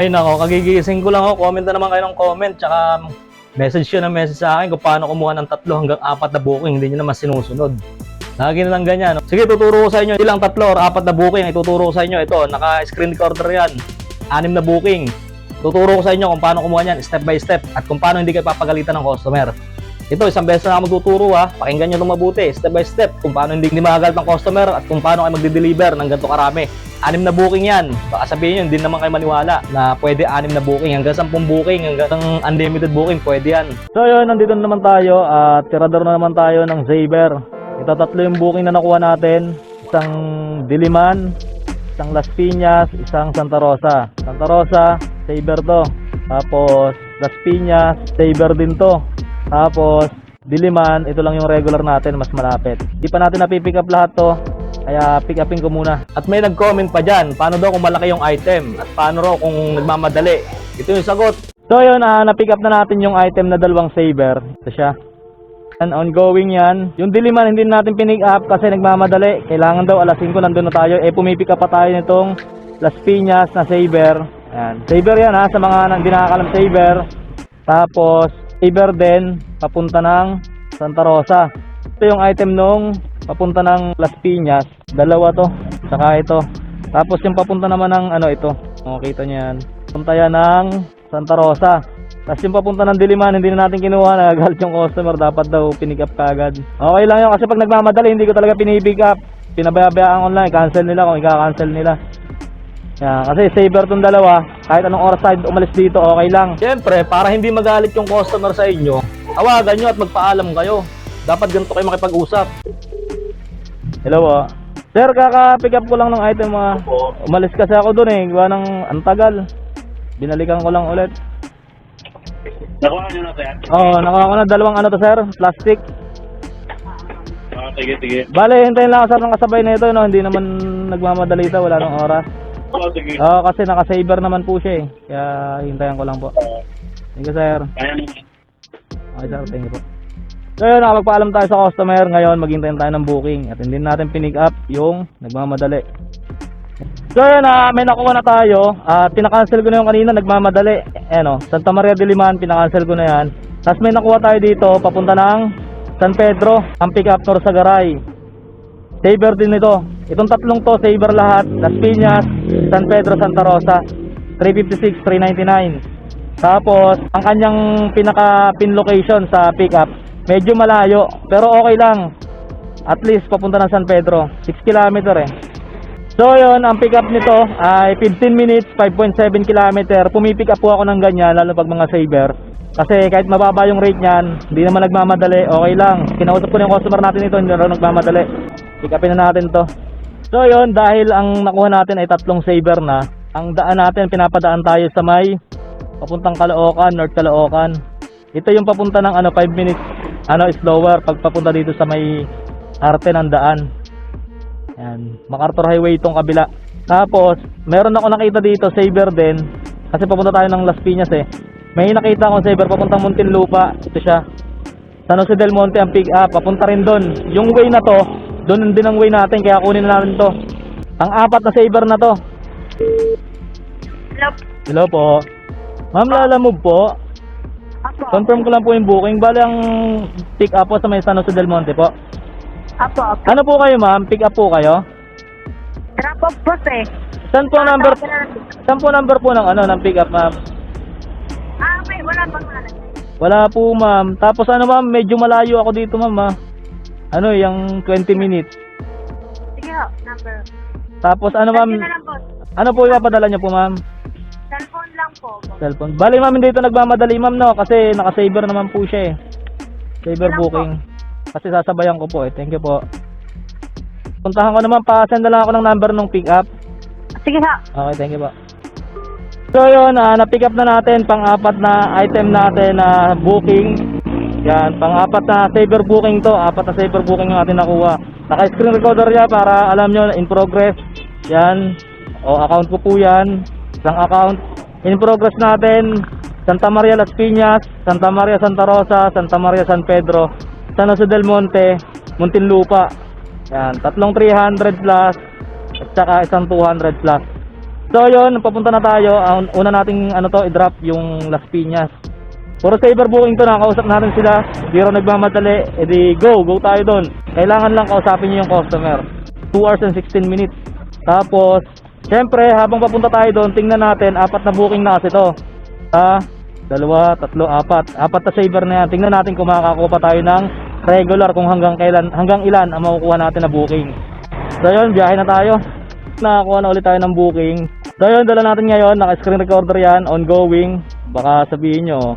Ay nako, kagigising ko lang ako. Comment na naman kayo ng comment. Tsaka message yun ng message sa akin kung paano kumuha ng tatlo hanggang apat na booking. Hindi nyo naman sinusunod. Lagi na lang ganyan. no? Sige, tuturo ko sa inyo. Ilang tatlo or apat na booking. Ituturo ko sa inyo. Ito, naka-screen recorder yan. Anim na booking. Tuturo ko sa inyo kung paano kumuha yan step by step at kung paano hindi kayo papagalitan ng customer. Ito, isang beses na ako magtuturo ha. Pakinggan nyo itong mabuti, step by step, kung paano hindi, hindi magagal ng customer at kung paano kayo magde-deliver ng ganito karami. Anim na booking yan. Baka sabihin nyo, hindi naman kayo maniwala na pwede anim na booking. Hanggang 10 booking, hanggang unlimited booking, pwede yan. So yun, nandito na naman tayo at tirador na naman tayo ng Zaber. Ito tatlo yung booking na nakuha natin. Isang Diliman, isang Las Piñas, isang Santa Rosa. Santa Rosa, Saber to. Tapos Las Piñas, Saber din to. Tapos Diliman, ito lang yung regular natin, mas malapit. Di pa natin napipick up lahat to. Kaya pick upin ko muna. At may nag-comment pa dyan, paano daw kung malaki yung item? At paano raw kung nagmamadali? Ito yung sagot. So yun, ah, na-pick up na natin yung item na dalawang saber. Ito siya. And ongoing yan. Yung diliman hindi natin pinick up kasi nagmamadali. Kailangan daw alas 5 nandun na tayo. Eh pumipick up pa tayo nitong Las Piñas na Saber. Ayan. Saber yan ha sa mga nang di nakakalam Saber. Tapos Saber din papunta ng Santa Rosa. Ito yung item nung papunta ng Las Piñas. Dalawa to. Saka ito. Tapos yung papunta naman ng ano ito. Makikita niyo yan. Punta yan ng Santa Rosa. Tapos yung papunta ng Diliman, hindi na natin kinuha, nagagalit yung customer, dapat daw pinick up kagad. Okay lang yun, kasi pag nagmamadali, hindi ko talaga pinipick up. Pinabayaan online, cancel nila kung ika-cancel nila. Yan, kasi saver tong dalawa, kahit anong oras tayo umalis dito, okay lang. Siyempre, para hindi magalit yung customer sa inyo, tawagan nyo at magpaalam kayo. Dapat ganito kayo makipag-usap. Hello po. Sir, kaka-pick up ko lang ng item mga. Umalis kasi ako dun eh, gawa ng antagal. Binalikan ko lang ulit. Nakuha nyo na, sir? Oo, oh, nakuha ko na dalawang ano to sir, plastic. Ah, sige, sige. Bale, hintayin lang ako sir ng kasabay na ito, no? hindi naman nagmamadali ito, wala nang oras. Oo, sige. Oo, kasi naka-saver naman po siya eh. Kaya hintayin ko lang po. Thank you sir. Kaya mo. Okay sir, thank you po. So yun, nakapagpaalam tayo sa customer. Ngayon, maghintay tayo ng booking. At hindi natin pinick up yung nagmamadali. So yun, ah, may nakuha na tayo. At pinakancel ko na yung kanina, nagmamadali. Eh no, Santa Maria de Liman, pinakancel ko na yan. Tapos may nakuha tayo dito, papunta ng San Pedro, ang pick up tour sa Garay. Saver din ito. Itong tatlong to, saver lahat. Las Piñas, San Pedro, Santa Rosa. 356, 399. Tapos, ang kanyang pinaka pin location sa pickup, medyo malayo, pero okay lang. At least papunta ng San Pedro, 6 kilometer eh. So yun, ang pickup nito ay 15 minutes, 5.7 kilometer. Pumipick up po ako ng ganyan, lalo pag mga saver. Kasi kahit mababa yung rate niyan, hindi naman nagmamadali, okay lang. Kinausap ko na yung customer natin ito, hindi na nagmamadali. Pick upin na natin to. So yun, dahil ang nakuha natin ay tatlong saver na, ang daan natin, pinapadaan tayo sa may papuntang Caloocan, North Caloocan. Ito yung papunta ng ano 5 minutes ano slower pag papunta dito sa may arte ng daan. Yan, MacArthur Highway itong kabila. Tapos, meron ako nakita dito, Saber din. Kasi papunta tayo ng Las Piñas eh. May nakita akong Saber papuntang Muntinlupa. Ito siya. San Jose del Monte ang pick up. Papunta rin doon. Yung way na to, doon din ang way natin. Kaya kunin na natin to. Ang apat na Saber na to. Hello. Hello po. Ma'am, lalamove po. Confirm ko lang po yung booking. Bale, ang pick up po sa may San Jose del Monte po. Apo, apo. Ano po kayo, ma'am? Pick up po kayo? Drop off boss eh. Saan po number? Saan po number po ng ano, ng pick up, ma'am? Ah, may wala bang wala. Wala po, ma'am. Tapos ano, ma'am, medyo malayo ako dito, ma'am, ha? Ano, yung 20 minutes. Sige ho, number. Tapos ano, ma'am? Na lang. Ano po ipapadala niyo po, ma'am? Po. Cellphone. Bali, ma'am, hindi ito nagmamadali, ma'am, no? Kasi naka-saver naman po siya, eh. Saver booking. Kasi sasabayan ko po, eh. Thank you po. Puntahan ko naman, pa-send na lang ako ng number ng pick up. Sige ho. Okay, thank you po. So yun, ah, na-pick up na natin pang-apat na item natin na booking. Yan, pang-apat na saver booking to. Apat na saver booking yung atin nakuha. Naka-screen recorder niya para alam nyo in progress. Yan. O, account ko po yan. Isang account. In progress natin, Santa Maria Las Piñas, Santa Maria Santa Rosa, Santa Maria San Pedro, San Jose del Monte, Muntinlupa. Yan, tatlong 300 plus at saka isang 200 plus. So yun, papunta na tayo. Ang una nating ano to, i-drop yung Las Piñas. Puro saver booking to, nakausap natin sila. Di raw nagmamadali. E di go, go tayo doon. Kailangan lang kausapin nyo yung customer. 2 hours and 16 minutes. Tapos, syempre, habang papunta tayo doon, tingnan natin, apat na booking na kasi to. Ah, dalawa, tatlo, apat. Apat na saver na yan. Tingnan natin kung makakakuha tayo ng regular kung hanggang kailan, hanggang ilan ang makukuha natin na booking. So yun, biyahe na tayo. Nakakuha na ulit tayo ng booking. So yun, dala natin ngayon, naka-screen recorder yan, ongoing. Baka sabihin nyo,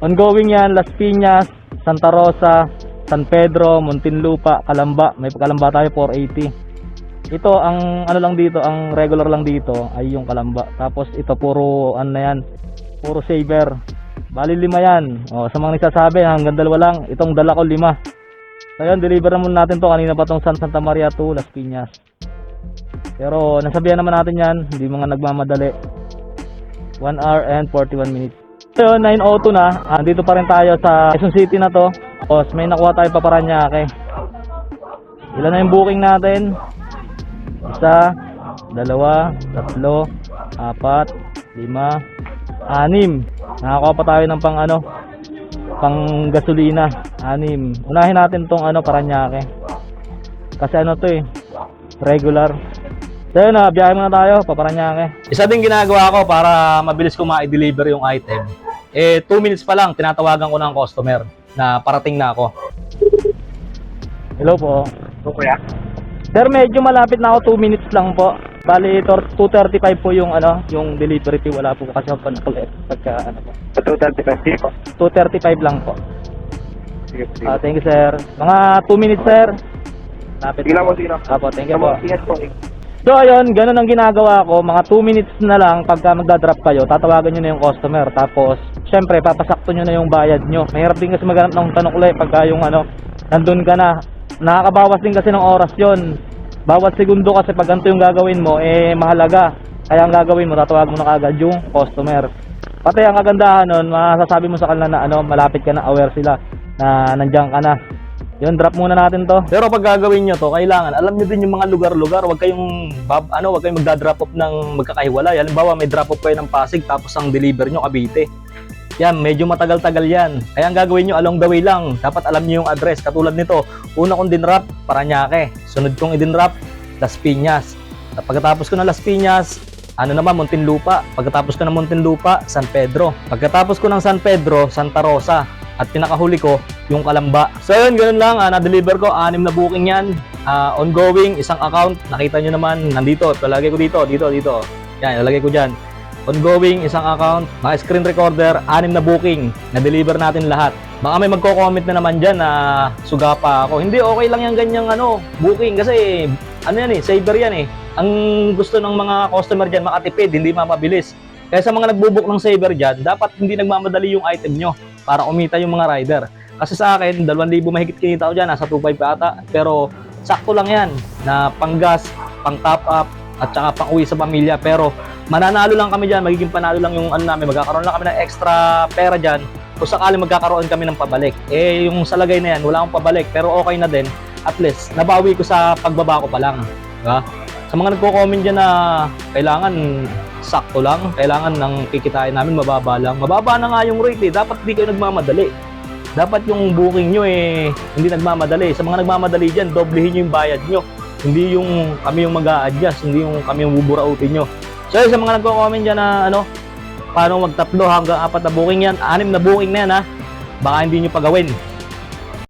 ongoing yan, Las Piñas, Santa Rosa, San Pedro, Muntinlupa, Calamba. May Calamba tayo, 480. Ito, ang ano lang dito, ang regular lang dito ay yung Calamba. Tapos ito, puro ano na yan, puro saver. Bali lima yan. O, sa mga nagsasabi, hanggang dalawa lang. Itong dala ko lima. So deliver na muna natin to. Kanina pa tong San Santa Maria to Las Piñas. Pero nasabihan naman natin yan, hindi mga nagmamadali. 1 hour and 41 minutes. So yun, 9.02 na. Andito pa rin tayo sa Quezon City na to. Tapos may nakuha tayo pa Paranaque. Ilan na yung booking natin? Isa, dalawa, tatlo, apat, lima, anim. Nakakuha pa tayo ng pang ano, pang gasolina. Anim. Unahin natin tong ano, Paranaque. Kasi ano to eh, regular. So yun na, biyahe muna tayo, paparanyake. Isa din ginagawa ko para mabilis ko ma-deliver yung item. Eh, 2 minutes pa lang, tinatawagan ko ng customer na parating na ako. Hello po. So, kuya? Sir, medyo malapit na ako, 2 minutes lang po. Bali, tor- 2.35 po yung ano, yung delivery fee. Wala po kasi ako pa pagka ano po. Sa total, depende ko. 2.35 lang po. Sige, sige. Ah, thank you, sir. Mga 2 minutes, sir. Lapit Sige lang na po, sige lang. Apo, thank you po. Ingat po. So ayun, ganun ang ginagawa ko. Mga 2 minutes na lang pagka magdadrop kayo, tatawagan nyo na yung customer. Tapos, syempre, papasakto nyo na yung bayad nyo. Mahirap din kasi maghanap ng tanukle pagka yung ano, nandun ka na. Nakakabawas din kasi ng oras yon. Bawat segundo kasi pag ganito yung gagawin mo, eh mahalaga. Kaya ang gagawin mo, tatawagan mo na kagad yung customer. Pati ang kagandahan nun, masasabi mo sa kanila na ano, malapit ka na, aware sila na nandiyan ka na. Yun, drop muna natin to. Pero pag gagawin nyo to, kailangan, alam nyo din yung mga lugar-lugar. Huwag kayong, bab, ano, huwag kayong magda-drop off ng magkakahiwalay. Halimbawa, may drop off kayo ng Pasig, tapos ang deliver nyo, Cavite. Yan, medyo matagal-tagal yan. Kaya ang gagawin nyo, along the way lang. Dapat alam nyo yung address. Katulad nito, una kong dinrap, Paranaque. Sunod kong idinrap, Las Piñas. At Pagkatapos ko ng Las Piñas, ano naman, Muntinlupa. Pagkatapos ko ng Muntinlupa, San Pedro. Pagkatapos ko ng San Pedro, Santa Rosa. At pinakahuli ko, yung Kalamba. So yun, ganun lang. Ah, na-deliver ko, anim na booking yan. Ah, ongoing, isang account. Nakita nyo naman, nandito. Palagay ko dito, dito, dito. Yan, ilalagay ko dyan. Ongoing, isang account. Mga screen recorder, anim na booking. Na-deliver natin lahat. Baka may magko-comment na naman dyan na suga pa ako. Hindi, okay lang yung ganyang ano, booking. Kasi, ano yan eh, saver yan eh. Ang gusto ng mga customer dyan, makatipid, hindi mapabilis. Kaya sa mga nagbubook ng saver dyan, dapat hindi nagmamadali yung item nyo para kumita yung mga rider. Kasi sa akin, 2,000 mahigit kinita ko dyan, nasa 2,500 pa ata. Pero sakto lang yan na panggas, pang top up, at saka pang uwi sa pamilya. Pero mananalo lang kami dyan, magiging panalo lang yung ano namin, magkakaroon lang kami ng extra pera dyan kung sakali magkakaroon kami ng pabalik. Eh, yung sa lagay na yan, wala akong pabalik, pero okay na din. At least, nabawi ko sa pagbaba ko pa lang. Diba? Sa mga nagko-comment dyan na kailangan sakto lang, kailangan ng kikitain namin mababa lang. Mababa na nga yung rate eh. Dapat di kayo nagmamadali. Dapat yung booking nyo eh, hindi nagmamadali. Sa mga nagmamadali dyan, doblehin nyo yung bayad nyo. Hindi yung kami yung mag adjust hindi yung kami yung buburautin nyo. So sa mga nagko-comment dyan na ano, paano magtatlo hanggang apat na booking yan, anim na booking na yan ha, baka hindi nyo pagawin.